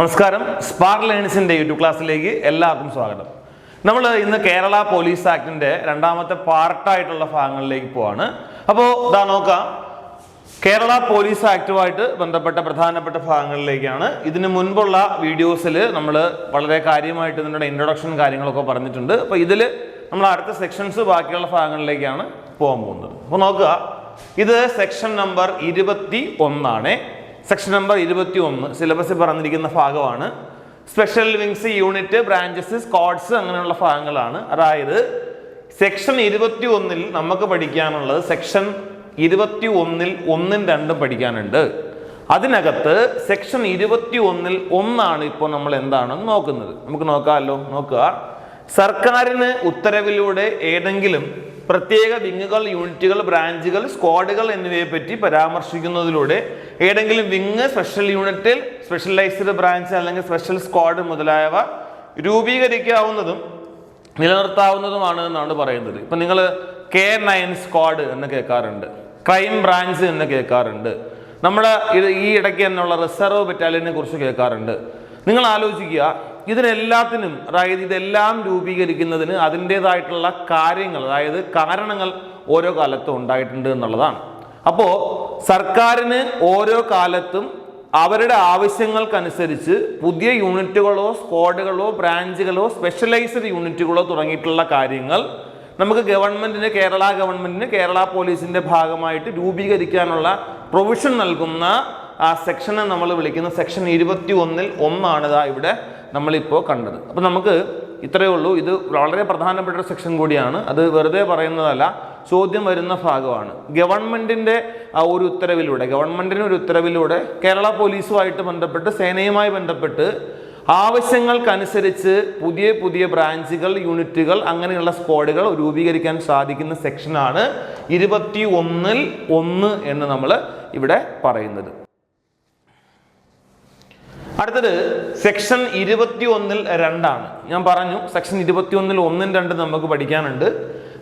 നമസ്കാരം. സ്പാർ ലേൺസിന്റെ യൂട്യൂബ് ക്ലാസ്സിലേക്ക് എല്ലാവർക്കും സ്വാഗതം. നമ്മൾ ഇന്ന് കേരള പോലീസ് ആക്ടിന്റെ രണ്ടാമത്തെ പാർട്ടായിട്ടുള്ള ഭാഗങ്ങളിലേക്ക് പോവാണ്. അപ്പോൾ ഇതാ നോക്കാം. കേരള പോലീസ് ആക്ടുമായിട്ട് ബന്ധപ്പെട്ട പ്രധാനപ്പെട്ട ഭാഗങ്ങളിലേക്കാണ്. ഇതിന് മുൻപുള്ള വീഡിയോസിൽ നമ്മൾ വളരെ കാര്യമായിട്ട് ഇതിന്റെ ഇൻട്രൊഡക്ഷൻ കാര്യങ്ങളൊക്കെ പറഞ്ഞിട്ടുണ്ട്. അപ്പോൾ ഇതിൽ നമ്മൾ അടുത്ത സെക്ഷൻസ് ബാക്കിയുള്ള ഭാഗങ്ങളിലേക്കാണ് പോകാൻ പോകുന്നത്. അപ്പോൾ നോക്കുക. ഇത് സെക്ഷൻ നമ്പർ ഇരുപത്തി ഒന്നാണ്. സെക്ഷൻ നമ്പർ ഇരുപത്തി ഒന്ന് സിലബസിൽ പറഞ്ഞിരിക്കുന്ന ഭാഗമാണ്. Special wings unit branches squads അങ്ങനെയുള്ള ഭാഗങ്ങളാണ്. അതായത് സെക്ഷൻ ഇരുപത്തി ഒന്നിൽ നമുക്ക് പഠിക്കാനുള്ളത് സെക്ഷൻ ഇരുപത്തി ഒന്നിൽ ഒന്നും രണ്ടും പഠിക്കാനുണ്ട്. അതിനകത്ത് സെക്ഷൻ ഇരുപത്തി ഒന്നിൽ ഒന്നാണ് ഇപ്പോൾ നമ്മൾ എന്താണ് നോക്കുന്നത്. നമുക്ക് നോക്കാമല്ലോ നോക്കുക. സർക്കാരിന് ഉത്തരവിലൂടെ ഏതെങ്കിലും പ്രത്യേക വിങ്ങുകൾ യൂണിറ്റുകൾ ബ്രാഞ്ചുകൾ സ്ക്വാഡുകൾ എന്നിവയെ പറ്റി പരാമർശിക്കുന്നതിലൂടെ ഏതെങ്കിലും വിങ് സ്പെഷ്യൽ യൂണിറ്റിൽ സ്പെഷ്യലൈസ്ഡ് ബ്രാഞ്ച് അല്ലെങ്കിൽ സ്പെഷ്യൽ സ്ക്വാഡ് മുതലായവ രൂപീകരിക്കാവുന്നതും നിലനിർത്താവുന്നതുമാണ് എന്നാണ് പറയുന്നത്. ഇപ്പം നിങ്ങൾ കെ നയൻ സ്ക്വാഡ് എന്ന് കേൾക്കാറുണ്ട് ക്രൈം ബ്രാഞ്ച് എന്ന് കേൾക്കാറുണ്ട് നമ്മുടെ ഈ ഇടയ്ക്ക് തന്നെയുള്ള റിസർവ് ബറ്റാലിയനെ കുറിച്ച് കേൾക്കാറുണ്ട്. നിങ്ങൾ ആലോചിക്കുക ഇതിനെല്ലാത്തിനും അതായത് ഇതെല്ലാം രൂപീകരിക്കുന്നതിന് അതിന്റെതായിട്ടുള്ള കാര്യങ്ങൾ അതായത് കാരണങ്ങൾ ഓരോ കാലത്തും ഉണ്ടായിട്ടുണ്ട് എന്നുള്ളതാണ്. അപ്പോൾ സർക്കാരിന് ഓരോ കാലത്തും അവരുടെ ആവശ്യങ്ങൾക്കനുസരിച്ച് പുതിയ യൂണിറ്റുകളോ സ്ക്വാഡുകളോ ബ്രാഞ്ചുകളോ സ്പെഷ്യലൈസ്ഡ് യൂണിറ്റുകളോ തുടങ്ങിയിട്ടുള്ള കാര്യങ്ങൾ നമുക്ക് ഗവൺമെന്റിന് കേരള ഗവൺമെന്റിന് കേരള പോലീസിന്റെ ഭാഗമായിട്ട് രൂപീകരിക്കാനുള്ള പ്രൊവിഷൻ നൽകുന്ന ആ സെക്ഷനെ നമ്മൾ വിളിക്കുന്ന സെക്ഷൻ ഇരുപത്തി ഒന്നിൽ ഒന്നാണിതാ ഇവിടെ നമ്മളിപ്പോൾ കണ്ടത്. അപ്പോൾ നമുക്ക് ഇത്രയേ ഉള്ളൂ. ഇത് വളരെ പ്രധാനപ്പെട്ട ഒരു സെക്ഷൻ കൂടിയാണ്. അത് വെറുതെ പറയുന്നതല്ല ചോദ്യം വരുന്ന ഭാഗമാണ്. ഗവൺമെന്റിന്റെ ആ ഒരു ഉത്തരവിലൂടെ ഗവൺമെന്റിന് ഒരു ഉത്തരവിലൂടെ കേരള പോലീസുമായിട്ട് ബന്ധപ്പെട്ട് സേനയുമായി ബന്ധപ്പെട്ട് ആവശ്യങ്ങൾക്കനുസരിച്ച് പുതിയ പുതിയ ബ്രാഞ്ചുകൾ യൂണിറ്റുകൾ അങ്ങനെയുള്ള സ്ക്വാഡുകൾ രൂപീകരിക്കാൻ സാധിക്കുന്ന സെക്ഷനാണ് ഇരുപത്തി ഒന്നിൽ ഒന്ന് എന്ന് നമ്മൾ ഇവിടെ പറയുന്നത്. അടുത്തത് സെക്ഷൻ ഇരുപത്തി ഒന്നിൽ രണ്ടാണ്. ഞാൻ പറഞ്ഞു സെക്ഷൻ ഇരുപത്തി ഒന്നിൽ ഒന്നും രണ്ടും നമുക്ക് പഠിക്കാനുണ്ട്.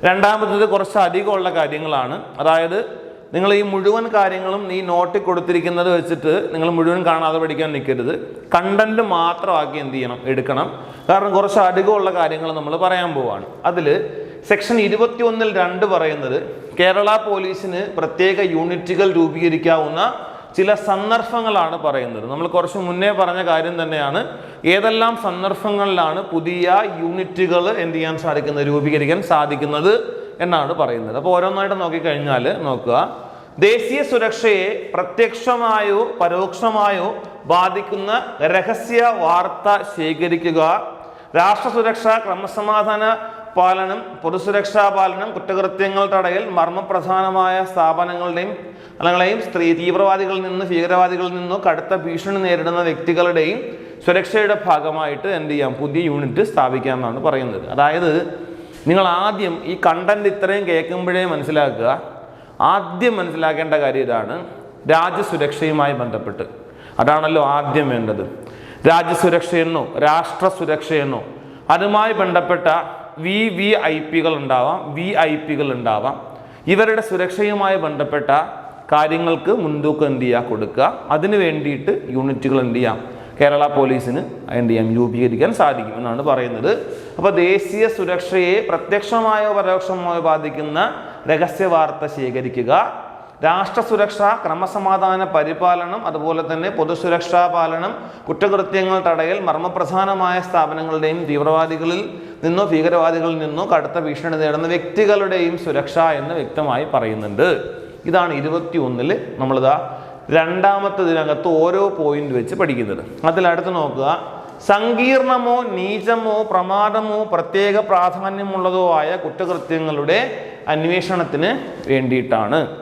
രണ്ടാമത്തത് കുറച്ച് അധികമുള്ള കാര്യങ്ങളാണ്. അതായത് നിങ്ങൾ ഈ മുഴുവൻ കാര്യങ്ങളും ഈ നോട്ടിൽ കൊടുത്തിരിക്കുന്നത് വെച്ചിട്ട് നിങ്ങൾ മുഴുവൻ കാണാതെ പഠിക്കാൻ നിൽക്കരുത്. കണ്ടന്റ് മാത്രമാക്കി എന്ത് ചെയ്യണം? എടുക്കണം. കാരണം കുറച്ച് അധികമുള്ള കാര്യങ്ങൾ നമ്മൾ പറയാൻ പോവാണ്. അതിൽ സെക്ഷൻ ഇരുപത്തി ഒന്നിൽ രണ്ട് പറയുന്നത് കേരള പോലീസിന് പ്രത്യേക യൂണിറ്റുകൾ രൂപീകരിക്കാവുന്ന ചില സന്ദർഭങ്ങളാണ് പറയുന്നത്. നമ്മൾ കുറച്ച് മുന്നേ പറഞ്ഞ കാര്യം തന്നെയാണ്. ഏതെല്ലാം സന്ദർഭങ്ങളിലാണ് പുതിയ യൂണിറ്റുകൾ എന്ത് ചെയ്യാൻ സാധിക്കുന്നത് രൂപീകരിക്കാൻ സാധിക്കുന്നത് എന്നാണ് പറയുന്നത്. അപ്പോൾ ഓരോന്നായിട്ട് നോക്കിക്കഴിഞ്ഞാൽ നോക്കുക. ദേശീയ സുരക്ഷയെ പ്രത്യക്ഷമായോ പരോക്ഷമായോ ബാധിക്കുന്ന രഹസ്യ വാർത്ത ശേഖരിക്കുക. രാഷ്ട്ര സുരക്ഷ ക്രമസമാധാന പാലനം പൊതുസുരക്ഷാ പാലനം കുറ്റകൃത്യങ്ങൾ തടയൽ മർമ്മപ്രധാനമായ സ്ഥാപനങ്ങളുടെയും അല്ലെങ്കിലെയും സ്ത്രീ തീവ്രവാദികളിൽ നിന്ന് ഭീകരവാദികളിൽ നിന്നും കടുത്ത ഭീഷണി നേരിടുന്ന വ്യക്തികളുടെയും സുരക്ഷയുടെ ഭാഗമായിട്ട് എന്ത് ചെയ്യാം? പുതിയ യൂണിറ്റ് സ്ഥാപിക്കാമെന്നാണ് പറയുന്നത്. അതായത് നിങ്ങൾ ആദ്യം ഈ കണ്ടന്റ് ഇത്രയും കേൾക്കുമ്പോഴേ മനസ്സിലാക്കുക. ആദ്യം മനസ്സിലാക്കേണ്ട കാര്യം ഇതാണ്. രാജ്യസുരക്ഷയുമായി ബന്ധപ്പെട്ട്. അതാണല്ലോ ആദ്യം വേണ്ടത്. രാജ്യസുരക്ഷയെന്നോ രാഷ്ട്ര സുരക്ഷയെന്നോ അതുമായി ബന്ധപ്പെട്ട വി വി ഐ പികൾ ഉണ്ടാവാം വി ഐ പികൾ ഉണ്ടാവാം. ഇവരുടെ സുരക്ഷയുമായി ബന്ധപ്പെട്ട കാര്യങ്ങൾക്ക് മുൻതൂക്കം എന്ത് ചെയ്യുക കൊടുക്കുക. അതിന് വേണ്ടിയിട്ട് യൂണിറ്റുകൾ എന്ത് ചെയ്യാം? കേരള പോലീസിന് എന്ത് ചെയ്യാം? രൂപീകരിക്കാൻ സാധിക്കും എന്നാണ് പറയുന്നത്. അപ്പോൾ ദേശീയ സുരക്ഷയെ പ്രത്യക്ഷമായോ പരോക്ഷമായോ ബാധിക്കുന്ന രഹസ്യ വാർത്ത ശേഖരിക്കുക രാഷ്ട്ര സുരക്ഷ ക്രമസമാധാന പരിപാലനം അതുപോലെ തന്നെ പൊതുസുരക്ഷാ പാലനം കുറ്റകൃത്യങ്ങൾ തടയൽ മർമ്മപ്രധാനമായ സ്ഥാപനങ്ങളുടെയും തീവ്രവാദികളിൽ നിന്നോ ഭീകരവാദികളിൽ നിന്നോ കടുത്ത ഭീഷണി നേടുന്ന വ്യക്തികളുടെയും സുരക്ഷ എന്ന് വ്യക്തമായി പറയുന്നുണ്ട്. ഇതാണ് ഇരുപത്തി ഒന്നിൽ നമ്മളിതാ രണ്ടാമത്തെ ദിനകത്ത് ഓരോ പോയിന്റ് വെച്ച് പഠിക്കുന്നത്. അതിലടുത്ത് നോക്കുക. സങ്കീർണമോ നീചമോ പ്രമാദമോ പ്രത്യേക പ്രാധാന്യമുള്ളതോ ആയ കുറ്റകൃത്യങ്ങളുടെ അന്വേഷണത്തിന് വേണ്ടിയിട്ടാണ്.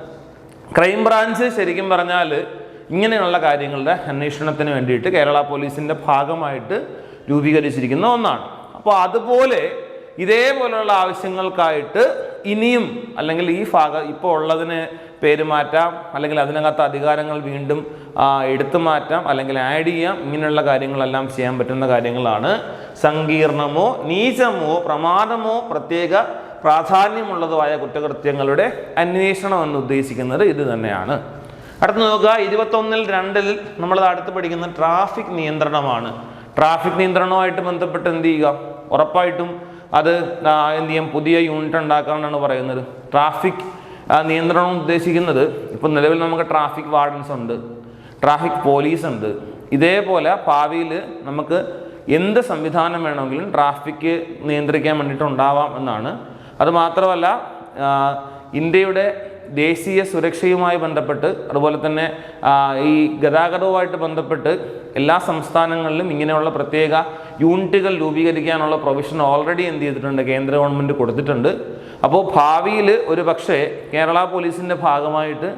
ക്രൈംബ്രാഞ്ച് ശരിക്കും പറഞ്ഞാൽ ഇങ്ങനെയുള്ള കാര്യങ്ങളുടെ അന്വേഷണത്തിന് വേണ്ടിയിട്ട് കേരള പോലീസിന്റെ ഭാഗമായിട്ട് രൂപീകരിച്ചിരിക്കുന്ന ഒന്നാണ്. അപ്പോൾ അതുപോലെ ഇതേപോലെയുള്ള ആവശ്യങ്ങൾക്കായിട്ട് ഇനിയും അല്ലെങ്കിൽ ഈ ഭാഗ ഇപ്പോൾ ഉള്ളതിന് പേര് മാറ്റാം അല്ലെങ്കിൽ അതിനകത്ത് അധികാരങ്ങൾ വീണ്ടും എടുത്തു മാറ്റാം അല്ലെങ്കിൽ ആഡ് ചെയ്യാം ഇങ്ങനെയുള്ള കാര്യങ്ങളെല്ലാം ചെയ്യാൻ പറ്റുന്ന കാര്യങ്ങളാണ്. സങ്കീർണമോ നീചമോ പ്രമാദമോ പ്രത്യേക പ്രാധാന്യമുള്ളതുമായ കുറ്റകൃത്യങ്ങളുടെ അന്വേഷണം എന്ന് ഉദ്ദേശിക്കുന്നത് ഇത് തന്നെയാണ്. അടുത്ത് നോക്കുക ഇരുപത്തൊന്നിൽ രണ്ടിൽ നമ്മൾ അടുത്ത് പഠിക്കുന്ന ട്രാഫിക് നിയന്ത്രണമാണ്. ട്രാഫിക് നിയന്ത്രണവുമായിട്ട് ബന്ധപ്പെട്ട് എന്ത് ചെയ്യുക? ഉറപ്പായിട്ടും അത് എന്ത് ചെയ്യും? പുതിയ യൂണിറ്റ് ഉണ്ടാക്കാനാണ് പറയുന്നത്. ട്രാഫിക് നിയന്ത്രണം ഉദ്ദേശിക്കുന്നത് ഇപ്പം നിലവിൽ നമുക്ക് ട്രാഫിക് വാർഡൻസ് ഉണ്ട്. ട്രാഫിക് പോലീസ് ഉണ്ട്. ഇതേപോലെ ഭാവിയിൽ നമുക്ക് എന്ത് സംവിധാനം വേണമെങ്കിലും ട്രാഫിക് നിയന്ത്രിക്കാൻ വേണ്ടിയിട്ട് ഉണ്ടാവാം എന്നാണ്. അത് മാത്രമല്ല ഇന്ത്യയുടെ ദേശീയ സുരക്ഷയുമായി ബന്ധപ്പെട്ട് അതുപോലെ തന്നെ ഈ ഗതാഗതവുമായിട്ട് ബന്ധപ്പെട്ട് എല്ലാ സംസ്ഥാനങ്ങളിലും ഇങ്ങനെയുള്ള പ്രത്യേക യൂണിറ്റുകൾ രൂപീകരിക്കാനുള്ള പ്രൊവിഷൻ ഓൾറെഡി എന്ത് ചെയ്തിട്ടുണ്ട് കേന്ദ്ര ഗവൺമെന്റ് കൊടുത്തിട്ടുണ്ട്. അപ്പോൾ ഭാവിയിൽ ഒരു പക്ഷേ കേരള പോലീസിന്റെ ഭാഗമായിട്ട്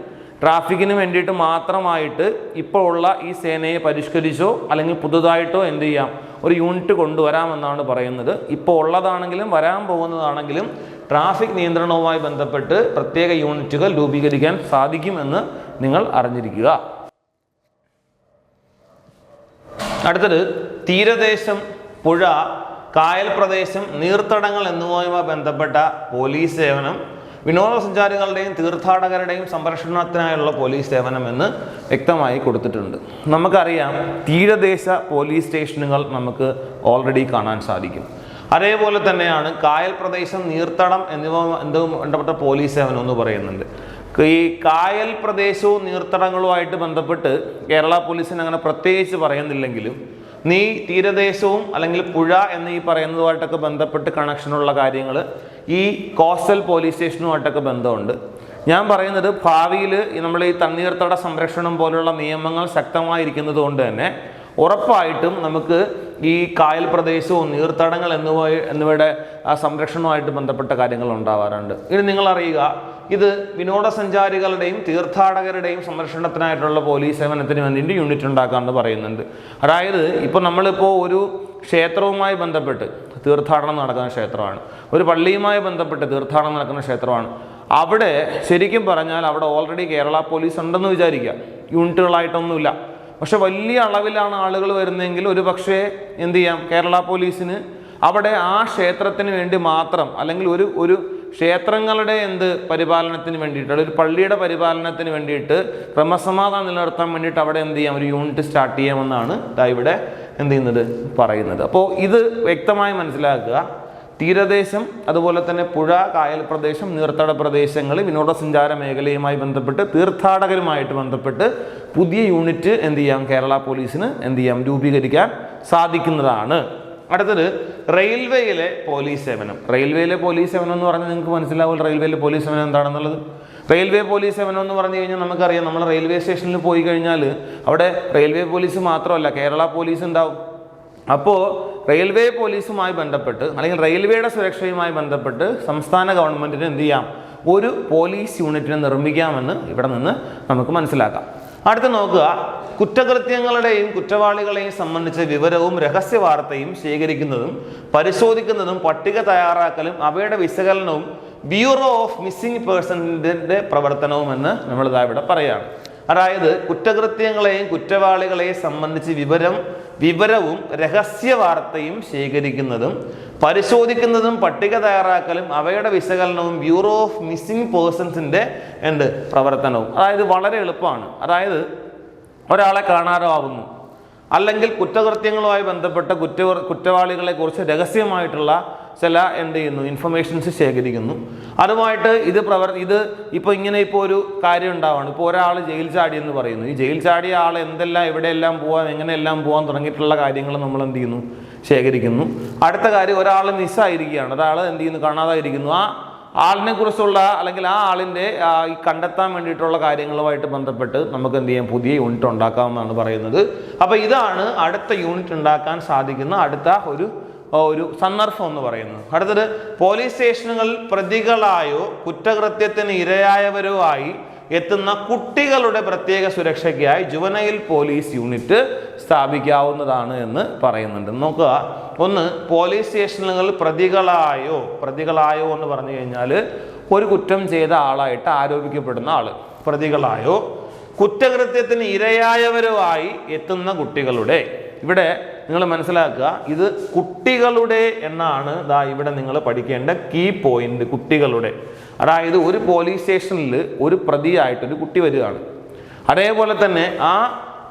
ട്രാഫിക്കിന് വേണ്ടിയിട്ട് മാത്രമായിട്ട് ഇപ്പോൾ ഉള്ള ഈ സേനയെ പരിഷ്കരിച്ചോ അല്ലെങ്കിൽ പുതുതായിട്ടോ എന്ത് ചെയ്യാം ഒരു യൂണിറ്റ് കൊണ്ടുവരാമെന്നാണ് പറയുന്നത്. ഇപ്പോൾ ഉള്ളതാണെങ്കിലും വരാൻ പോകുന്നതാണെങ്കിലും ട്രാഫിക് നിയന്ത്രണവുമായി ബന്ധപ്പെട്ട് പ്രത്യേക യൂണിറ്റുകൾ രൂപീകരിക്കാൻ സാധിക്കുമെന്ന് നിങ്ങൾ അറിഞ്ഞിരിക്കുക. അടുത്തത് തീരദേശം പുഴ കായൽ പ്രദേശം നീർത്തടങ്ങൾ എന്നിവയുമായി ബന്ധപ്പെട്ട പോലീസ് സേവനം വിനോദസഞ്ചാരികളുടെയും തീർത്ഥാടകരുടെയും സംരക്ഷണത്തിനായുള്ള പോലീസ് സേവനം എന്ന് വ്യക്തമായി കൊടുത്തിട്ടുണ്ട്. നമുക്കറിയാം തീരദേശ പോലീസ് സ്റ്റേഷനുകൾ നമുക്ക് ഓൾറെഡി കാണാൻ സാധിക്കും. അതേപോലെ തന്നെയാണ് കായൽ പ്രദേശം നീർത്തടം എന്നിവ എന്തും ബന്ധപ്പെട്ട പോലീസ് സേവനം എന്ന് പറയുന്നുണ്ട്. ഈ കായൽ പ്രദേശവും നീർത്തടങ്ങളുമായിട്ട് ബന്ധപ്പെട്ട് കേരള പോലീസിന് അങ്ങനെ പ്രത്യേകിച്ച് പറയുന്നില്ലെങ്കിലും നീ തീരദേശവും അല്ലെങ്കിൽ പുഴ എന്ന് ഈ പറയുന്നതുമായിട്ടൊക്കെ ബന്ധപ്പെട്ട് കണക്ഷനുള്ള കാര്യങ്ങൾ ഈ കോസ്റ്റൽ പോലീസ് സ്റ്റേഷനുമായിട്ടൊക്കെ ബന്ധമുണ്ട്. ഞാൻ പറയുന്നത് ഭാവിയിൽ നമ്മൾ ഈ തണ്ണീർത്തട സംരക്ഷണം പോലുള്ള നിയമങ്ങൾ ശക്തമായിരിക്കുന്നത് കൊണ്ട് തന്നെ ഉറപ്പായിട്ടും നമുക്ക് ഈ കായൽ പ്രദേശവും നീർത്തടങ്ങൾ എന്നിവ എന്നിവയുടെ സംരക്ഷണവുമായിട്ട് ബന്ധപ്പെട്ട കാര്യങ്ങൾ ഉണ്ടാവാറുണ്ട്. ഇനി നിങ്ങൾ അറിയുക ഇത് വിനോദസഞ്ചാരികളുടെയും തീർത്ഥാടകരുടെയും സംരക്ഷണത്തിനായിട്ടുള്ള പോലീസ് സേവനത്തിന് വേണ്ടിയിട്ട് യൂണിറ്റ് ഉണ്ടാക്കാമെന്ന് പറയുന്നുണ്ട്. അതായത് ഇപ്പോൾ നമ്മളിപ്പോൾ ഒരു ക്ഷേത്രവുമായി ബന്ധപ്പെട്ട് തീർത്ഥാടനം നടക്കുന്ന ക്ഷേത്രമാണ്. ഒരു പള്ളിയുമായി ബന്ധപ്പെട്ട് തീർത്ഥാടനം നടക്കുന്ന ക്ഷേത്രമാണ്. അവിടെ ശരിക്കും പറഞ്ഞാൽ അവിടെ ഓൾറെഡി കേരള പോലീസ് ഉണ്ടെന്ന് വിചാരിക്കുക. യൂണിറ്റുകളായിട്ടൊന്നുമില്ല പക്ഷെ വലിയ അളവിലാണ് ആളുകൾ വരുന്നതെങ്കിൽ ഒരു പക്ഷേ എന്ത് ചെയ്യാം? കേരള പോലീസിന് അവിടെ ആ ക്ഷേത്രത്തിന് വേണ്ടി മാത്രം അല്ലെങ്കിൽ ഒരു ഒരു ക്ഷേത്രങ്ങളുടെ എന്ത് പരിപാലനത്തിന് വേണ്ടിയിട്ട് ഒരു പള്ളിയുടെ പരിപാലനത്തിന് വേണ്ടിയിട്ട് ക്രമസമാധാനം നിലനിർത്താൻ വേണ്ടിയിട്ട് അവിടെ എന്ത് ചെയ്യാം? ഒരു യൂണിറ്റ് സ്റ്റാർട്ട് ചെയ്യാമെന്നാണ് ഇവിടെ എന്ത് ചെയ്യുന്നത്? പറയുന്നത്. അപ്പോൾ ഇത് വ്യക്തമായി മനസ്സിലാക്കുക. തീരദേശം അതുപോലെ തന്നെ പുഴ കായൽ പ്രദേശം നീർത്തട പ്രദേശങ്ങൾ വിനോദസഞ്ചാര മേഖലയുമായി ബന്ധപ്പെട്ട് തീർത്ഥാടകരുമായിട്ട് ബന്ധപ്പെട്ട് പുതിയ യൂണിറ്റ് എന്ത് ചെയ്യാം? കേരള പോലീസിന് എന്ത് ചെയ്യാം? രൂപീകരിക്കാൻ സാധിക്കുന്നതാണ്. അടുത്തത് റെയിൽവേയിലെ പോലീസ് സേവനം. റെയിൽവേയിലെ പോലീസ് സേവനം എന്ന് പറഞ്ഞാൽ നിങ്ങൾക്ക് മനസ്സിലാവും റെയിൽവേയിലെ പോലീസ് സേവനം എന്താണെന്നുള്ളത്. റെയിൽവേ പോലീസ് സേവനം എന്ന് പറഞ്ഞു കഴിഞ്ഞാൽ നമുക്കറിയാം നമ്മൾ റെയിൽവേ സ്റ്റേഷനിൽ പോയി കഴിഞ്ഞാൽ അവിടെ റെയിൽവേ പോലീസ് മാത്രമല്ല കേരള പോലീസ് ഉണ്ടാവും. അപ്പോൾ റെയിൽവേ പോലീസുമായി ബന്ധപ്പെട്ട് അല്ലെങ്കിൽ റെയിൽവേയുടെ സുരക്ഷയുമായി ബന്ധപ്പെട്ട് സംസ്ഥാന ഗവൺമെന്റിന് എന്ത് ചെയ്യാം? ഒരു പോലീസ് യൂണിറ്റിനെ നിർമ്മിക്കാമെന്ന് ഇവിടെ നിന്ന് നമുക്ക് മനസ്സിലാക്കാം. അടുത്ത് നോക്കുക. കുറ്റകൃത്യങ്ങളുടെയും കുറ്റവാളികളെയും സംബന്ധിച്ച വിവരവും രഹസ്യ വാർത്തയും ശേഖരിക്കുന്നതും പരിശോധിക്കുന്നതും പട്ടിക തയ്യാറാക്കലും അവയുടെ വിശകലനവും ബ്യൂറോ ഓഫ് മിസ്സിംഗ് പേഴ്സണിന്റെ പ്രവർത്തനവും എന്ന് നമ്മളിതാ ഇവിടെ പറയുകയാണ് അതായത് കുറ്റകൃത്യങ്ങളെയും കുറ്റവാളികളെയും സംബന്ധിച്ച് വിവരം വിവരവും രഹസ്യ വാർത്തയും ശേഖരിക്കുന്നതും പരിശോധിക്കുന്നതും പട്ടിക തയ്യാറാക്കലും അവയുടെ വിശകലനവും ബ്യൂറോ ഓഫ് മിസ്സിംഗ് പേഴ്സൺസിന്റെ എന്ത്? പ്രവർത്തനവും. അതായത് വളരെ എളുപ്പമാണ്. അതായത് ഒരാളെ കാണാതാവുന്നു. അല്ലെങ്കിൽ കുറ്റകൃത്യങ്ങളുമായി ബന്ധപ്പെട്ട കുറ്റ കുറ്റവാളികളെക്കുറിച്ച് രഹസ്യമായിട്ടുള്ള ചില എന്ത് ചെയ്യുന്നു? ഇൻഫർമേഷൻസ് ശേഖരിക്കുന്നു. അതുമായിട്ട് ഇത് പ്രവർ ഇത് ഇപ്പോൾ ഇങ്ങനെ ഇപ്പോൾ ഒരു കാര്യം ഉണ്ടാവുകയാണ് ഇപ്പോൾ ഒരാൾ ജയിൽ ചാടി എന്ന് പറയുന്നു. ഈ ജയിൽ ചാടിയ ആൾ എന്തെല്ലാം എവിടെയെല്ലാം പോകാം എങ്ങനെയെല്ലാം പോകാൻ തുടങ്ങിയിട്ടുള്ള കാര്യങ്ങൾ നമ്മൾ എന്ത് ചെയ്യുന്നു? ശേഖരിക്കുന്നു. അടുത്ത കാര്യം ഒരാൾ മിസ്സായിരിക്കുകയാണ്. ഒരാൾ എന്ത് ചെയ്യുന്നു? കാണാതായിരിക്കുന്നു. ആ ആളിനെ കുറിച്ചുള്ള അല്ലെങ്കിൽ ആ ആളിന്റെ ഈ കണ്ടെത്താൻ വേണ്ടിയിട്ടുള്ള കാര്യങ്ങളുമായിട്ട് ബന്ധപ്പെട്ട് നമുക്ക് എന്ത് ചെയ്യാം? പുതിയ യൂണിറ്റ് ഉണ്ടാക്കാമെന്നാണ് പറയുന്നത്. അപ്പോൾ ഇതാണ് അടുത്ത യൂണിറ്റ് ഉണ്ടാക്കാൻ സാധിക്കുന്ന അടുത്ത ഒരു ഒരു സന്ദർഭം എന്ന് പറയുന്നത്. അടുത്തത് പോലീസ് സ്റ്റേഷനുകളിൽ പ്രതികളായോ കുറ്റകൃത്യത്തിന് ഇരയായവരോ ആയി എത്തുന്ന കുട്ടികളുടെ പ്രത്യേക സുരക്ഷയ്ക്കായി ജുവനയിൽ പോലീസ് യൂണിറ്റ് സ്ഥാപിക്കാവുന്നതാണ് എന്ന് പറയുന്നുണ്ട്. നോക്കുക ഒന്ന് പോലീസ് സ്റ്റേഷനുകളിൽ പ്രതികളായോ പ്രതികളായോ എന്ന് പറഞ്ഞു കഴിഞ്ഞാൽ ഒരു കുറ്റം ചെയ്ത ആളായിട്ട് ആരോപിക്കപ്പെടുന്ന ആൾ പ്രതികളായോ കുറ്റകൃത്യത്തിന് ഇരയായവരോ ആയി എത്തുന്ന കുട്ടികളുടെ ഇവിടെ നിങ്ങൾ മനസ്സിലാക്കുക ഇത് കുട്ടികളുടെ എന്നാണ് ദാ ഇവിടെ നിങ്ങൾ പഠിക്കേണ്ട കീ പോയിന്റ് കുട്ടികളുടെ. അതായത് ഒരു പോലീസ് സ്റ്റേഷനിൽ ഒരു പ്രതിയായിട്ടൊരു കുട്ടി വരികയാണ്. അതേപോലെ തന്നെ ആ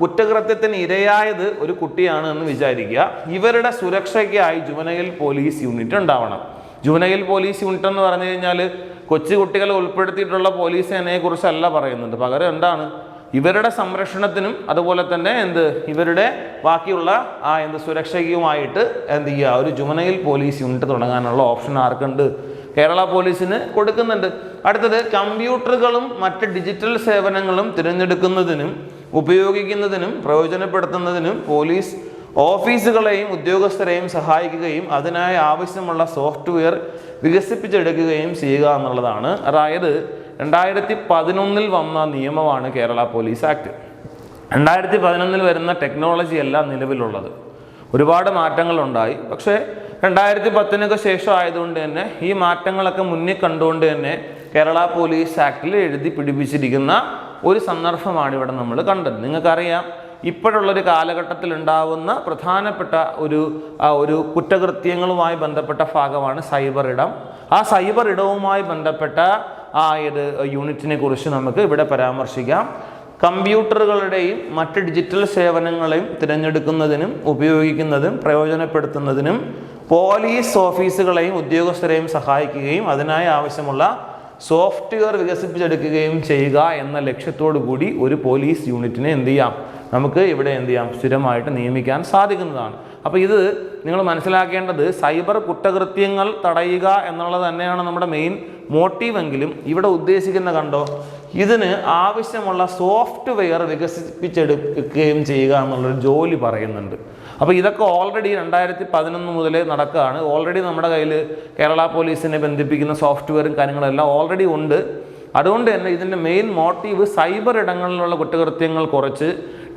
കുറ്റകൃത്യത്തിന് ഇരയായത് ഒരു കുട്ടിയാണ് എന്ന് വിചാരിക്കുക. ഇവരുടെ സുരക്ഷയ്ക്കായി ജുവനയിൽ പോലീസ് യൂണിറ്റ് ഉണ്ടാവണം. ജുവനയിൽ പോലീസ് യൂണിറ്റ് എന്ന് പറഞ്ഞു കഴിഞ്ഞാൽ കൊച്ചു കുട്ടികളെ ഉൾപ്പെടുത്തിയിട്ടുള്ള പോലീസ് കുറിച്ചല്ല പറയുന്നുണ്ട്. പകരം എന്താണ്? ഇവരുടെ സംരക്ഷണത്തിനും അതുപോലെ തന്നെ എന്ത് ഇവരുടെ ബാക്കിയുള്ള ആ എന്ത് സുരക്ഷയ്ക്കുമായിട്ട് എന്ത് ചെയ്യുക ഒരു ജുമനയിൽ പോലീസ് യൂണിറ്റ് തുടങ്ങാനുള്ള ഓപ്ഷൻ ആർക്കുണ്ട്? കേരള പോലീസിന് കൊടുക്കുന്നുണ്ട്. അടുത്തത് കമ്പ്യൂട്ടറുകളും മറ്റ് ഡിജിറ്റൽ സേവനങ്ങളും തിരഞ്ഞെടുക്കുന്നതിനും ഉപയോഗിക്കുന്നതിനും പ്രയോജനപ്പെടുത്തുന്നതിനും പോലീസ് ഓഫീസുകളെയും ഉദ്യോഗസ്ഥരെയും സഹായിക്കുകയും അതിനായി ആവശ്യമുള്ള സോഫ്റ്റ്വെയർ വികസിപ്പിച്ചെടുക്കുകയും ചെയ്യുക എന്നുള്ളതാണ്. അതായത് രണ്ടായിരത്തി പതിനൊന്നിൽ വന്ന നിയമമാണ് കേരള പോലീസ് ആക്ട്. രണ്ടായിരത്തി പതിനൊന്നിൽ വരുന്ന ടെക്നോളജി അല്ല നിലവിലുള്ളത്. ഒരുപാട് മാറ്റങ്ങളുണ്ടായി. പക്ഷേ രണ്ടായിരത്തി പത്തിനൊക്കെ ശേഷം ആയതുകൊണ്ട് തന്നെ ഈ മാറ്റങ്ങളൊക്കെ മുന്നിൽ കണ്ടുകൊണ്ട് തന്നെ കേരള പോലീസ് ആക്ടിൽ എഴുതി പിടിപ്പിച്ചിരിക്കുന്ന ഒരു സന്ദർഭമാണ് ഇവിടെ നമ്മൾ കണ്ടത്. നിങ്ങൾക്കറിയാം ഇപ്പോഴുള്ളൊരു കാലഘട്ടത്തിൽ ഉണ്ടാവുന്ന പ്രധാനപ്പെട്ട ഒരു ഒരു കുറ്റകൃത്യങ്ങളുമായി ബന്ധപ്പെട്ട ഭാഗമാണ് സൈബർ ഇടം. ആ സൈബർ ഇടവുമായി ബന്ധപ്പെട്ട ആ ഇത് യൂണിറ്റിനെ കുറിച്ച് നമുക്ക് ഇവിടെ പരാമർശിക്കാം. കമ്പ്യൂട്ടറുകളുടെയും മറ്റ് ഡിജിറ്റൽ സേവനങ്ങളെയും തിരഞ്ഞെടുക്കുന്നതിനും ഉപയോഗിക്കുന്നതും പ്രയോജനപ്പെടുത്തുന്നതിനും പോലീസ് ഓഫീസുകളെയും ഉദ്യോഗസ്ഥരെയും സഹായിക്കുകയും അതിനായി ആവശ്യമുള്ള സോഫ്റ്റ്വെയർ വികസിപ്പിച്ചെടുക്കുകയും ചെയ്യുക എന്ന ലക്ഷ്യത്തോടു കൂടി ഒരു പോലീസ് യൂണിറ്റിനെ എന്ത് ചെയ്യാം? നമുക്ക് ഇവിടെ എന്ത് ചെയ്യാം? സ്ഥിരമായിട്ട് നിയമിക്കാൻ സാധിക്കുന്നതാണ്. അപ്പോൾ ഇത് നിങ്ങൾ മനസ്സിലാക്കേണ്ടത് സൈബർ കുറ്റകൃത്യങ്ങൾ തടയുക എന്നുള്ളത് തന്നെയാണ് നമ്മുടെ മെയിൻ മോട്ടീവെങ്കിലും ഇവിടെ ഉദ്ദേശിക്കുന്ന കണ്ടോ? ഇതിന് ആവശ്യമുള്ള സോഫ്റ്റ്വെയർ വികസിപ്പിച്ചെടുക്കുകയും ചെയ്യുക എന്നുള്ളൊരു ജോലി പറയുന്നുണ്ട്. അപ്പോൾ ഇതൊക്കെ ഓൾറെഡി രണ്ടായിരത്തി പതിനൊന്ന് മുതലേ നടക്കുകയാണ്. ഓൾറെഡി നമ്മുടെ കയ്യിൽ കേരള പോലീസിനെ ബന്ധിപ്പിക്കുന്ന സോഫ്റ്റ്വെയറും കാര്യങ്ങളെല്ലാം ഓൾറെഡി ഉണ്ട്. അതുകൊണ്ട് തന്നെ ഇതിന്റെ മെയിൻ മോട്ടീവ് സൈബർ ഇടങ്ങളിലുള്ള കുറ്റകൃത്യങ്ങൾ കുറച്ച്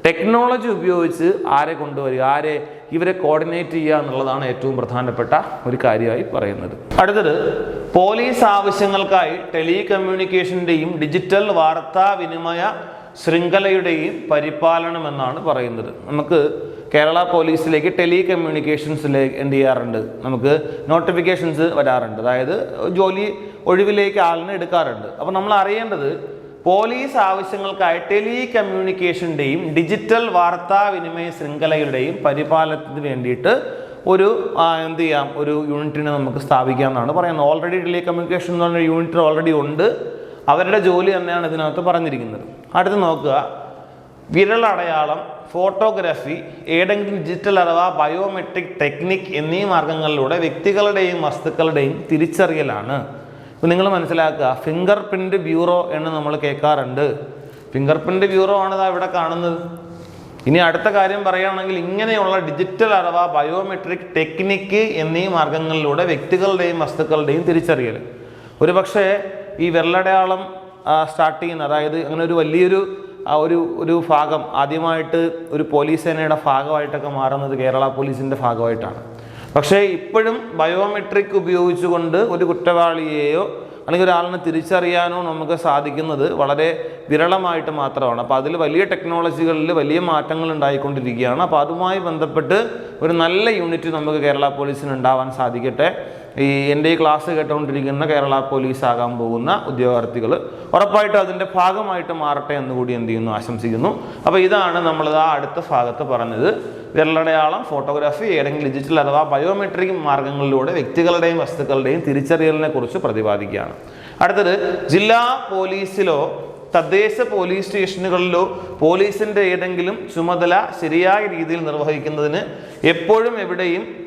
ടെക്നോളജി ഉപയോഗിച്ച് ആരെ കൊണ്ടുവരിക ആരെ ഇവരെ കോർഡിനേറ്റ് ചെയ്യുക എന്നുള്ളതാണ് ഏറ്റവും പ്രധാനപ്പെട്ട ഒരു കാര്യമായി പറയുന്നത്. അടുത്തത് പോലീസ് ആവശ്യങ്ങൾക്കായി ടെലികമ്മ്യൂണിക്കേഷന്റെയും ഡിജിറ്റൽ വാർത്താവിനിമയ ശൃംഖലയുടെയും പരിപാലനം എന്നാണ് പറയുന്നത്. നമുക്ക് കേരള പോലീസിലേക്ക് ടെലികമ്മ്യൂണിക്കേഷൻസിലേക്ക് എന്ത് ചെയ്യാറുണ്ട്? നമുക്ക് നോട്ടിഫിക്കേഷൻസ് വരാറുണ്ട്. അതായത് ജോലി ഒഴിവിലേക്ക് ആളിനെ എടുക്കാറുണ്ട്. അപ്പോൾ നമ്മൾ അറിയേണ്ടത് പോലീസ് ആവശ്യങ്ങൾക്കായി ടെലികമ്മ്യൂണിക്കേഷന്റെയും ഡിജിറ്റൽ വാർത്താവിനിമയ ശൃംഖലയുടെയും പരിപാലനത്തിന് വേണ്ടിയിട്ട് ഒരു എന്ത് ചെയ്യാം ഒരു യൂണിറ്റിനെ നമുക്ക് സ്ഥാപിക്കാമെന്നാണ് പറയുന്നത്. ഓൾറെഡി ടെലികമ്മ്യൂണിക്കേഷൻ എന്ന് പറഞ്ഞ യൂണിറ്റ് ഓൾറെഡി ഉണ്ട്. അവരുടെ ജോലി തന്നെയാണ് ഇതിനകത്ത് പറഞ്ഞിരിക്കുന്നത്. അടുത്ത് നോക്കുക. വിരലടയാളം ഫോട്ടോഗ്രാഫി ഏതെങ്കിലും ഡിജിറ്റൽ അഥവാ ബയോമെട്രിക് ടെക്നിക് എന്നീ മാർഗങ്ങളിലൂടെ വ്യക്തികളുടെയും വസ്തുക്കളുടെയും തിരിച്ചറിയലാണ്. ഇപ്പം നിങ്ങൾ മനസ്സിലാക്കുക ഫിംഗർ പ്രിന്റ് ബ്യൂറോ എന്ന് നമ്മൾ കേൾക്കാറുണ്ട്. ഫിംഗർ പ്രിന്റ് ബ്യൂറോ ആണ് ദാ ഇവിടെ കാണുന്നത്. ഇനി അടുത്ത കാര്യം പറയുകയാണെങ്കിൽ ഇങ്ങനെയുള്ള ഡിജിറ്റൽ അഥവാ ബയോമെട്രിക് ടെക്നിക്ക് എന്നീ മാർഗങ്ങളിലൂടെ വ്യക്തികളുടെയും വസ്തുക്കളുടെയും തിരിച്ചറിയൽ. ഒരു പക്ഷേ ഈ വിരലടയാളം സ്റ്റാർട്ട് ചെയ്യുന്ന അതായത് അങ്ങനെ ഒരു വലിയൊരു ഒരു ഒരു ഭാഗം ആദ്യമായിട്ട് ഒരു പോലീസ് സേനയുടെ ഭാഗമായിട്ടൊക്കെ മാറുന്നത് കേരള പോലീസിന്റെ ഭാഗമായിട്ടാണ്. പക്ഷേ ഇപ്പോഴും ബയോമെട്രിക് ഉപയോഗിച്ചുകൊണ്ട് ഒരു കുറ്റവാളിയെയോ അല്ലെങ്കിൽ ഒരാളിനെ തിരിച്ചറിയാനോ നമുക്ക് സാധിക്കുന്നത് വളരെ വിരളമായിട്ട് മാത്രമാണ്. അപ്പോൾ അതിൽ വലിയ ടെക്നോളജികളിൽ വലിയ മാറ്റങ്ങൾ ഉണ്ടായിക്കൊണ്ടിരിക്കുകയാണ്. അപ്പോൾ അതുമായി ബന്ധപ്പെട്ട് ഒരു നല്ല യൂണിറ്റ് നമുക്ക് കേരള പോലീസിന് ഉണ്ടാവാൻ സാധിക്കട്ടെ. ഈ എന്റെ ഈ ക്ലാസ് കേട്ടുകൊണ്ടിരിക്കുന്ന കേരള പോലീസ് ആകാൻ പോകുന്ന ഉദ്യോഗാർത്ഥികൾ ഉറപ്പായിട്ടും അതിന്റെ ഭാഗമായിട്ട് മാറട്ടെ എന്ന് കൂടി എന്ത് ചെയ്യുന്നു ആശംസിക്കുന്നു. അപ്പോൾ ഇതാണ് നമ്മൾ ആ അടുത്ത ഭാഗത്ത് പറഞ്ഞത്. വിരലടയാളം ഫോട്ടോഗ്രാഫി ഏതെങ്കിലും ഡിജിറ്റൽ അഥവാ ബയോമെട്രിക് മാർഗങ്ങളിലൂടെ വ്യക്തികളുടെയും വസ്തുക്കളുടെയും തിരിച്ചറിയലിനെ കുറിച്ച് പ്രതിപാദിക്കുകയാണ്. അടുത്തത് ജില്ലാ പോലീസിലോ തദ്ദേശ പോലീസ് സ്റ്റേഷനുകളിലോ പോലീസിന്റെ ഏതെങ്കിലും ചുമതല ശരിയായ രീതിയിൽ നിർവഹിക്കുന്നതിന് എപ്പോഴും എവിടെയും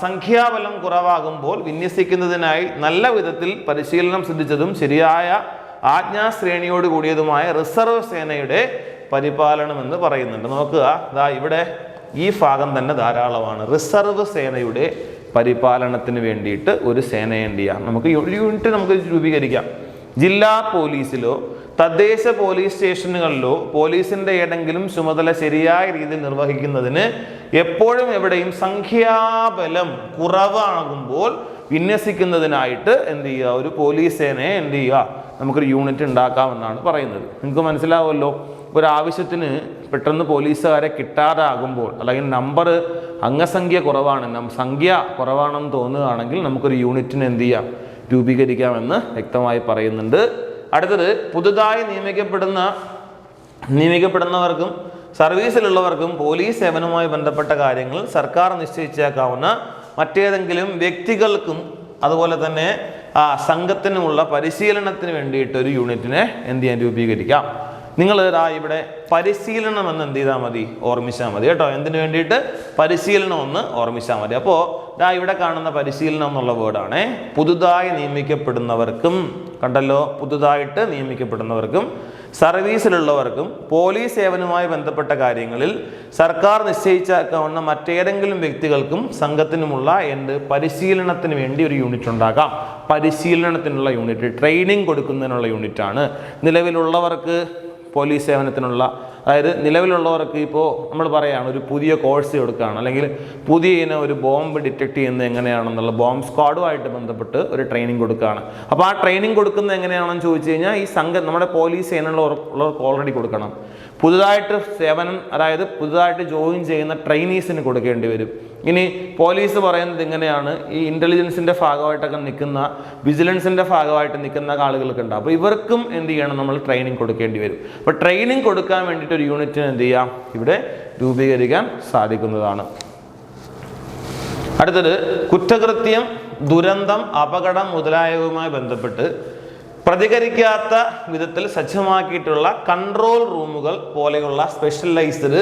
സംഖ്യാബലം കുറവാകുമ്പോൾ വിന്യസിക്കുന്നതിനായി നല്ല വിധത്തിൽ പരിശീലനം സിദ്ധിച്ചതും ശരിയായ ആജ്ഞാശ്രേണിയോട് കൂടിയതുമായ റിസർവ് സേനയുടെ പരിപാലനം എന്ന് പറയുന്നുണ്ട്. നോക്കുക ദാ ഇവിടെ ഈ ഭാഗം തന്നെ ധാരാളമാണ്. റിസർവ് സേനയുടെ പരിപാലനത്തിന് വേണ്ടിയിട്ട് ഒരു സേനയെ എന്ത് ചെയ്യാം? നമുക്ക് ഒരു യൂണിറ്റ് നമുക്ക് രൂപീകരിക്കാം. ജില്ലാ പോലീസിലോ തദ്ദേശ പോലീസ് സ്റ്റേഷനുകളിലോ പോലീസിന്റെ ഏതെങ്കിലും ചുമതല ശരിയായ രീതിയിൽ നിർവഹിക്കുന്നതിന് എപ്പോഴും എവിടെയും സംഖ്യാബലം കുറവാകുമ്പോൾ വിന്യസിക്കുന്നതിനായിട്ട് എന്ത് ചെയ്യുക? ഒരു പോലീസ് സേനയെ എന്ത് ചെയ്യുക? നമുക്കൊരു യൂണിറ്റ് ഉണ്ടാക്കാമെന്നാണ് പറയുന്നത്. നിങ്ങൾക്ക് മനസ്സിലാവുമല്ലോ? ഒരു ആവശ്യത്തിന് പെട്ടെന്ന് പോലീസുകാരെ കിട്ടാതാകുമ്പോൾ അല്ലെങ്കിൽ നമ്പർ അംഗസംഖ്യ കുറവാണ് സംഖ്യ കുറവാണെന്ന് തോന്നുകയാണെങ്കിൽ നമുക്കൊരു യൂണിറ്റിന് എന്ത് ചെയ്യാം? രൂപീകരിക്കാമെന്ന് വ്യക്തമായി പറയുന്നുണ്ട്. അടുത്തത് പുതുതായി നിയമിക്കപ്പെടുന്ന നിയമിക്കപ്പെടുന്നവർക്കും സർവീസിലുള്ളവർക്കും പോലീസ് സേവനവുമായി ബന്ധപ്പെട്ട കാര്യങ്ങൾ സർക്കാർ നിശ്ചയിച്ചേക്കാവുന്ന മറ്റേതെങ്കിലും വ്യക്തികൾക്കും അതുപോലെ തന്നെ ആ സംഘത്തിനുമുള്ള പരിശീലനത്തിന് വേണ്ടിയിട്ട് ഒരു യൂണിറ്റിനെ എന്ത് ചെയ്യാൻ രൂപീകരിക്കാം? നിങ്ങൾ ഇതാ ഇവിടെ പരിശീലനം എന്ന് എന്ത് ചെയ്താൽ മതി? ഓർമ്മിച്ചാൽ മതി കേട്ടോ. എന്തിനു വേണ്ടിയിട്ട്? പരിശീലനം ഒന്ന് ഓർമ്മിച്ചാൽ മതി. അപ്പോൾ ഇതാ ഇവിടെ കാണുന്ന പരിശീലനം എന്നുള്ള വേർഡാണ് പുതുതായി നിയമിക്കപ്പെടുന്നവർക്കും കണ്ടല്ലോ പുതുതായിട്ട് നിയമിക്കപ്പെടുന്നവർക്കും സർവീസിലുള്ളവർക്കും പോലീസ് സേവനവുമായി ബന്ധപ്പെട്ട കാര്യങ്ങളിൽ സർക്കാർ നിശ്ചയിച്ചേക്കാവുന്ന മറ്റേതെങ്കിലും വ്യക്തികൾക്കും സംഘത്തിനുമുള്ള എന്ത്? പരിശീലനത്തിന് വേണ്ടി ഒരു യൂണിറ്റ് ഉണ്ടാക്കാം. പരിശീലനത്തിനുള്ള യൂണിറ്റ് ട്രെയിനിങ് കൊടുക്കുന്നതിനുള്ള യൂണിറ്റാണ് നിലവിലുള്ളവർക്ക് പോലീസ് സേവനത്തിനുള്ള അതായത് നിലവിലുള്ളവർക്ക് ഇപ്പോൾ നമ്മൾ പറയുകയാണ് ഒരു പുതിയ കോഴ്സ് കൊടുക്കുകയാണ് അല്ലെങ്കിൽ പുതിയ ഇനം ഒരു ബോംബ് ഡിറ്റക്ട് ചെയ്യുന്നത് എങ്ങനെയാണെന്നുള്ള ബോംബ് സ്ക്വാഡുമായിട്ട് ബന്ധപ്പെട്ട് ഒരു ട്രെയിനിങ് കൊടുക്കുകയാണ് അപ്പോൾ ആ ട്രെയിനിങ് കൊടുക്കുന്നത് എങ്ങനെയാണെന്ന് ചോദിച്ചു കഴിഞ്ഞാൽ ഈ സംഘം നമ്മുടെ പോലീസ് സേനയുള്ളവർക്ക് ഓൾറെഡി കൊടുക്കണം. പുതുതായിട്ട് സേവനം അതായത് പുതുതായിട്ട് ജോയിൻ ചെയ്യുന്ന ട്രെയിനീസിന് കൊടുക്കേണ്ടി വരും. ഇനി പോലീസ് പറയുന്നത് ഇങ്ങനെയാണ്. ഈ ഇന്റലിജൻസിന്റെ ഭാഗമായിട്ടൊക്കെ നിൽക്കുന്ന വിജിലൻസിന്റെ ഭാഗമായിട്ട് നിൽക്കുന്ന ആളുകൾക്ക് ഉണ്ട്. അപ്പോൾ ഇവർക്കും എന്ത് ചെയ്യണം? നമ്മൾ ട്രെയിനിങ് കൊടുക്കേണ്ടി വരും. അപ്പോൾ ട്രെയിനിങ് കൊടുക്കാൻ വേണ്ടിയിട്ട് ഒരു യൂണിറ്റിന് എന്ത് ചെയ്യാം? ഇവിടെ രൂപീകരിക്കാൻ സാധിക്കുന്നതാണ്. അടുത്തത് കുറ്റകൃത്യം ദുരന്തം അപകടം മുതലായവുമായി ബന്ധപ്പെട്ട് പ്രതികരിക്കാത്ത വിധത്തിൽ സജ്ജമാക്കിയിട്ടുള്ള കൺട്രോൾ റൂമുകൾ പോലെയുള്ള സ്പെഷ്യലൈസ്ഡ്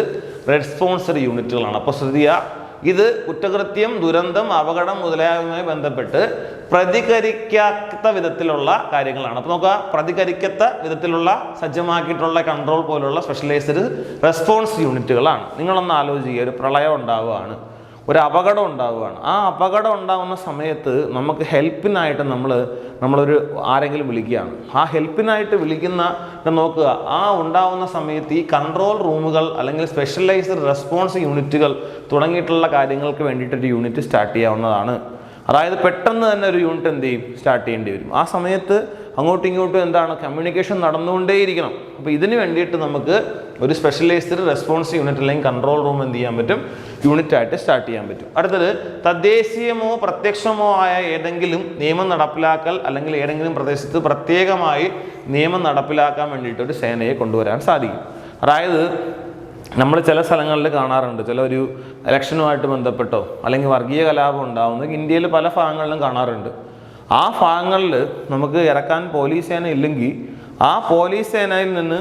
റെസ്പോൺസർ യൂണിറ്റുകളാണ് അപ്പോൾ ശ്രദ്ധിക്കുക ഇത് കുറ്റകൃത്യം ദുരന്തം അപകടം മുതലായവയുമായി ബന്ധപ്പെട്ട് പ്രതികരിക്കാത്ത വിധത്തിലുള്ള കാര്യങ്ങളാണ്. അപ്പോൾ നോക്കുക പ്രതികരിക്കാത്ത വിധത്തിലുള്ള സജ്ജമാക്കിയിട്ടുള്ള കൺട്രോൾ പോലുള്ള സ്പെഷ്യലൈസ്ഡ് റെസ്പോൺസ് യൂണിറ്റുകളാണ് നിങ്ങളൊന്ന് ആലോചിക്കുക ഒരു പ്രളയം ഉണ്ടാവുകയാണ്. ഒരു അപകടം ഉണ്ടാവുകയാണ്. ആ അപകടം ഉണ്ടാകുന്ന സമയത്ത് നമുക്ക് ഹെൽപ്പിനായിട്ട് നമ്മൾ നമ്മളൊരു ആരെങ്കിലും വിളിക്കുകയാണ്. ആ ഹെൽപ്പിനായിട്ട് വിളിക്കുന്ന നോക്കുക. ആ ഉണ്ടാവുന്ന സമയത്ത് ഈ കൺട്രോൾ റൂമുകൾ അല്ലെങ്കിൽ സ്പെഷ്യലൈസ്ഡ് റെസ്പോൺസ് യൂണിറ്റുകൾ തുടങ്ങിയിട്ടുള്ള കാര്യങ്ങൾക്ക് വേണ്ടിയിട്ടൊരു യൂണിറ്റ് സ്റ്റാർട്ട് ചെയ്യാവുന്നതാണ്. അതായത് പെട്ടെന്ന് തന്നെ ഒരു യൂണിറ്റ് എന്ത് ചെയ്യും? സ്റ്റാർട്ട് ചെയ്യേണ്ടി വരും. ആ സമയത്ത് അങ്ങോട്ടും ഇങ്ങോട്ടും എന്താണ് കമ്മ്യൂണിക്കേഷൻ നടന്നുകൊണ്ടേയിരിക്കണം. അപ്പോൾ ഇതിന് വേണ്ടിയിട്ട് നമുക്ക് ഒരു സ്പെഷ്യലൈസ്ഡ് റെസ്പോൺസ് യൂണിറ്റ് അല്ലെങ്കിൽ കൺട്രോൾ റൂം എന്ത് ചെയ്യാൻ പറ്റും? യൂണിറ്റ് ആയിട്ട് സ്റ്റാർട്ട് ചെയ്യാൻ പറ്റും. അടുത്തത് തദ്ദേശീയമോ പ്രത്യക്ഷമോ ആയ ഏതെങ്കിലും നിയമം നടപ്പിലാക്കൽ അല്ലെങ്കിൽ ഏതെങ്കിലും പ്രദേശത്ത് പ്രത്യേകമായി നിയമം നടപ്പിലാക്കാൻ വേണ്ടിയിട്ട് ഒരു സേനയെ കൊണ്ടുവരാൻ സാധിക്കും. അതായത് നമ്മൾ ചില സ്ഥലങ്ങളിൽ കാണാറുണ്ട്. ചില ഒരു ഇലക്ഷനുമായിട്ട് ബന്ധപ്പെട്ടോ അല്ലെങ്കിൽ വർഗീയ കലാപം ഉണ്ടാകുന്നത് ഇന്ത്യയിൽ പല ഭാഗങ്ങളിലും കാണാറുണ്ട്. ആ ഭാഗങ്ങളിൽ നമുക്ക് ഇറക്കാൻ പോലീസ് സേന ഇല്ലെങ്കിൽ ആ പോലീസ് സേനയിൽ നിന്ന്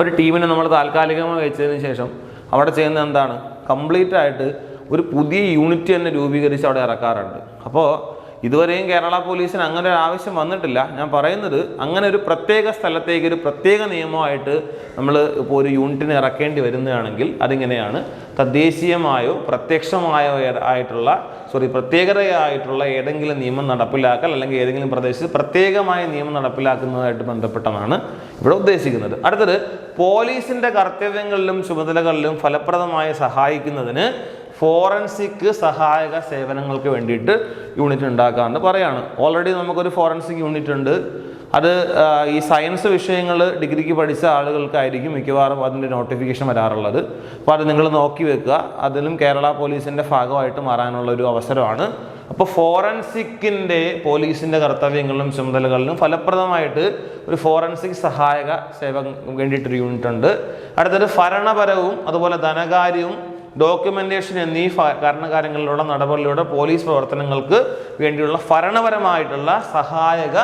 ഒരു ടീമിനെ നമ്മൾ താൽക്കാലികമായി വെച്ചതിന് ശേഷം അവിടെ ചെയ്യുന്നത് എന്താണ്? കംപ്ലീറ്റ് ആയിട്ട് ഒരു പുതിയ യൂണിറ്റ് തന്നെ രൂപീകരിച്ച് അവിടെ ഇറക്കാറുണ്ട്. അപ്പോൾ ഇതുവരെയും കേരള പോലീസിന് അങ്ങനെ ഒരു ആവശ്യം വന്നിട്ടില്ല. ഞാൻ പറയുന്നത് അങ്ങനെ ഒരു പ്രത്യേക സ്ഥലത്തേക്ക് ഒരു പ്രത്യേക നിയമമായിട്ട് നമ്മൾ ഇപ്പോൾ ഒരു യൂണിറ്റിന് ഇറക്കേണ്ടി വരുന്നതാണെങ്കിൽ അതിങ്ങനെയാണ്. തദ്ദേശീയമായോ പ്രത്യക്ഷമായോ ആയിട്ടുള്ള സോറി പ്രത്യേകതയായിട്ടുള്ള ഏതെങ്കിലും നിയമം നടപ്പിലാക്കൽ അല്ലെങ്കിൽ ഏതെങ്കിലും പ്രദേശത്ത് പ്രത്യേകമായ നിയമം നടപ്പിലാക്കുന്നതായിട്ട് ബന്ധപ്പെട്ടതാണ് ഇവിടെ ഉദ്ദേശിക്കുന്നത്. അടുത്തത് പോലീസിന്റെ കർത്തവ്യങ്ങളിലും ചുമതലകളിലും ഫലപ്രദമായി സഹായിക്കുന്നതിന് ഫോറൻസിക് സഹായക സേവനങ്ങൾക്ക് വേണ്ടിയിട്ട് യൂണിറ്റ് ഉണ്ടാക്കാമെന്ന് പറയാണ്. ഓൾറെഡി നമുക്കൊരു ഫോറൻസിക് യൂണിറ്റ് ഉണ്ട്. അത് ഈ സയൻസ് വിഷയങ്ങൾ ഡിഗ്രിക്ക് പഠിച്ച ആളുകൾക്കായിരിക്കും മിക്കവാറും അതിന്റെ നോട്ടിഫിക്കേഷൻ വരാറുള്ളത്. അപ്പോൾ അത് നിങ്ങൾ നോക്കി വെക്കുക. അതിലും കേരള പോലീസിന്റെ ഭാഗമായിട്ട് മാറാനുള്ള ഒരു അവസരമാണ്. അപ്പോൾ ഫോറൻസിക്കിന്റെ പോലീസിന്റെ കർത്തവ്യങ്ങളിലും ചുമതലകളിലും ഫലപ്രദമായിട്ട് ഒരു ഫോറൻസിക് സഹായക സേവ വേണ്ടിയിട്ടൊരു യൂണിറ്റ് ഉണ്ട്. അടുത്തത് ഭരണപരവും അതുപോലെ ധനകാര്യവും ഡോക്യുമെന്റേഷൻ എന്നീ ഫ- നടപടിയിലൂടെ പോലീസ് പ്രവർത്തനങ്ങൾക്ക് വേണ്ടിയുള്ള ഭരണപരമായിട്ടുള്ള സഹായക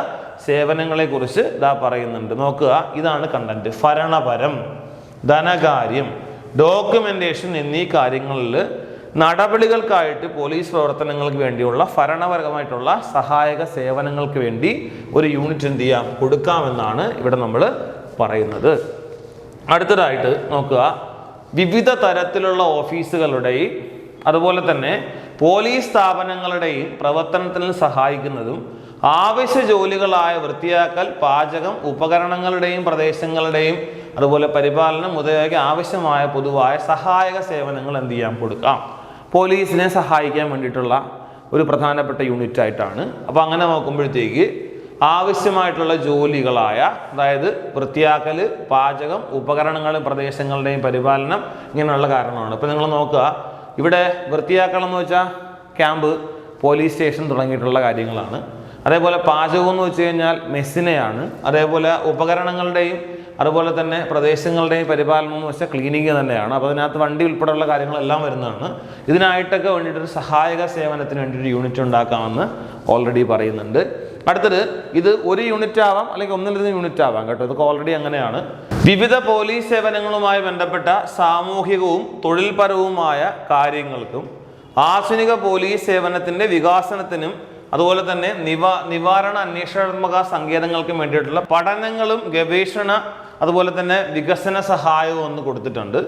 സേവനങ്ങളെക്കുറിച്ച് ഇതാ പറയുന്നുണ്ട്. നോക്കുക ഇതാണ് കണ്ടന്റ് ഭരണപരം ധനകാര്യം ഡോക്യുമെന്റേഷൻ എന്നീ കാര്യങ്ങളിൽ നടപടികൾക്കായിട്ട് പോലീസ് പ്രവർത്തനങ്ങൾക്ക് വേണ്ടിയുള്ള ഭരണപരമായിട്ടുള്ള സഹായക സേവനങ്ങൾക്ക് വേണ്ടി ഒരു യൂണിറ്റ് എന്ത് ചെയ്യാം? കൊടുക്കാമെന്നാണ് ഇവിടെ നമ്മൾ പറയുന്നത്. അടുത്തതായിട്ട് നോക്കുക വിവിധ തരത്തിലുള്ള ഓഫീസുകളുടെയും അതുപോലെ തന്നെ പോലീസ് സ്ഥാപനങ്ങളുടെയും പ്രവർത്തനത്തിന് സഹായിക്കുന്നതും ആവശ്യ ജോലികളായ വൃത്തിയാക്കൽ പാചകം ഉപകരണങ്ങളുടെയും പ്രദേശങ്ങളുടെയും അതുപോലെ പരിപാലനം മുതലായ ആവശ്യമായ പൊതുവായ സഹായക സേവനങ്ങൾ എന്ത് ചെയ്യാൻ കൊടുക്കാം. പോലീസിനെ സഹായിക്കാൻ വേണ്ടിയിട്ടുള്ള ഒരു പ്രധാനപ്പെട്ട യൂണിറ്റ് ആയിട്ടാണ് അപ്പോൾ അങ്ങനെ നോക്കുമ്പോഴത്തേക്ക് ആവശ്യമായിട്ടുള്ള ജോലികളായ അതായത് വൃത്തിയാക്കൽ പാചകം ഉപകരണങ്ങളും പ്രദേശങ്ങളുടെയും പരിപാലനം ഇങ്ങനെയുള്ള കാരണമാണ് ഇപ്പം നിങ്ങൾ നോക്കുക ഇവിടെ വൃത്തിയാക്കണം എന്ന് വെച്ചാൽ ക്യാമ്പ് പോലീസ് സ്റ്റേഷൻ തുടങ്ങിയിട്ടുള്ള കാര്യങ്ങളാണ്. അതേപോലെ പാചകം എന്ന് വെച്ച് കഴിഞ്ഞാൽ മെസ്സിനെയാണ്. അതേപോലെ ഉപകരണങ്ങളുടെയും അതുപോലെ തന്നെ പ്രദേശങ്ങളുടെയും പരിപാലനം എന്ന് വെച്ചാൽ ക്ലീനിങ് തന്നെയാണ്. അപ്പോൾ അതിനകത്ത് വണ്ടി ഉൾപ്പെടെയുള്ള കാര്യങ്ങളെല്ലാം വരുന്നതാണ്. ഇതിനായിട്ടൊക്കെ വേണ്ടിയിട്ടൊരു സഹായക സേവനത്തിന് വേണ്ടിയിട്ട് യൂണിറ്റ് ഉണ്ടാക്കാമെന്ന് ഓൾറെഡി പറയുന്നുണ്ട്. അടുത്തത് ഇത് ഒരു യൂണിറ്റ് ആവാം അല്ലെങ്കിൽ ഒന്നിലധികം യൂണിറ്റ് ആവാം കേട്ടോ. ഇതൊക്കെ ഓൾറെഡി അങ്ങനെയാണ്. വിവിധ പോലീസ് സേവനങ്ങളുമായി ബന്ധപ്പെട്ട സാമൂഹികവും തൊഴിൽപരവുമായ കാര്യങ്ങൾക്കും ആധുനിക പോലീസ് സേവനത്തിന്റെ വികാസനത്തിനും അതുപോലെ തന്നെ നിവ നിവാരണ അന്വേഷണാത്മക സങ്കേതങ്ങൾക്കും വേണ്ടിയിട്ടുള്ള പഠനങ്ങളും ഗവേഷണ അതുപോലെ തന്നെ വികസന സഹായവും ഒന്ന് കൊടുത്തിട്ടുണ്ട്.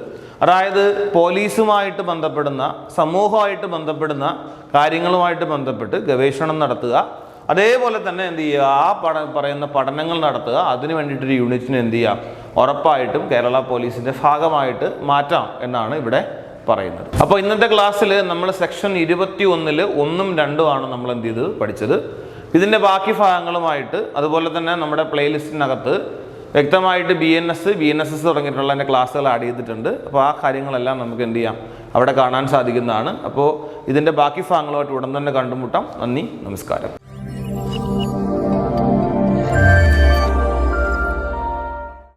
അതായത് പോലീസുമായിട്ട് ബന്ധപ്പെടുന്ന സമൂഹമായിട്ട് ബന്ധപ്പെടുന്ന കാര്യങ്ങളുമായിട്ട് ബന്ധപ്പെട്ട് ഗവേഷണം നടത്തുക. അതേപോലെ തന്നെ എന്ത് ചെയ്യുക? ആ പഠ പറയുന്ന പഠനങ്ങൾ നടത്തുക. അതിന് വേണ്ടിയിട്ടൊരു യൂണിറ്റിന് എന്ത് ചെയ്യുക? ഉറപ്പായിട്ടും കേരള പോലീസിന്റെ ഭാഗമായിട്ട് മാറ്റാം എന്നാണ് ഇവിടെ പറയുന്നത്. അപ്പോൾ ഇന്നത്തെ ക്ലാസ്സിൽ നമ്മൾ സെക്ഷൻ ഇരുപത്തി ഒന്നിൽ ഒന്നും രണ്ടും ആണ് നമ്മൾ എന്ത് ചെയ്തത്? പഠിച്ചത്. ഇതിന്റെ ബാക്കി ഭാഗങ്ങളുമായിട്ട് അതുപോലെ തന്നെ നമ്മുടെ പ്ലേലിസ്റ്റിനകത്ത് വ്യക്തമായിട്ട് B N S B N S S തുടങ്ങിയിട്ടുള്ള എന്റെ ക്ലാസ്സുകൾ ആഡ് ചെയ്തിട്ടുണ്ട്. അപ്പോൾ ആ കാര്യങ്ങളെല്ലാം നമുക്ക് എന്ത് ചെയ്യാം? അവിടെ കാണാൻ സാധിക്കുന്നതാണ്. അപ്പോൾ ഇതിന്റെ ബാക്കി ഭാഗങ്ങളുമായിട്ട് ഉടൻ തന്നെ കണ്ടുമുട്ടാം. നന്ദി നമസ്കാരം.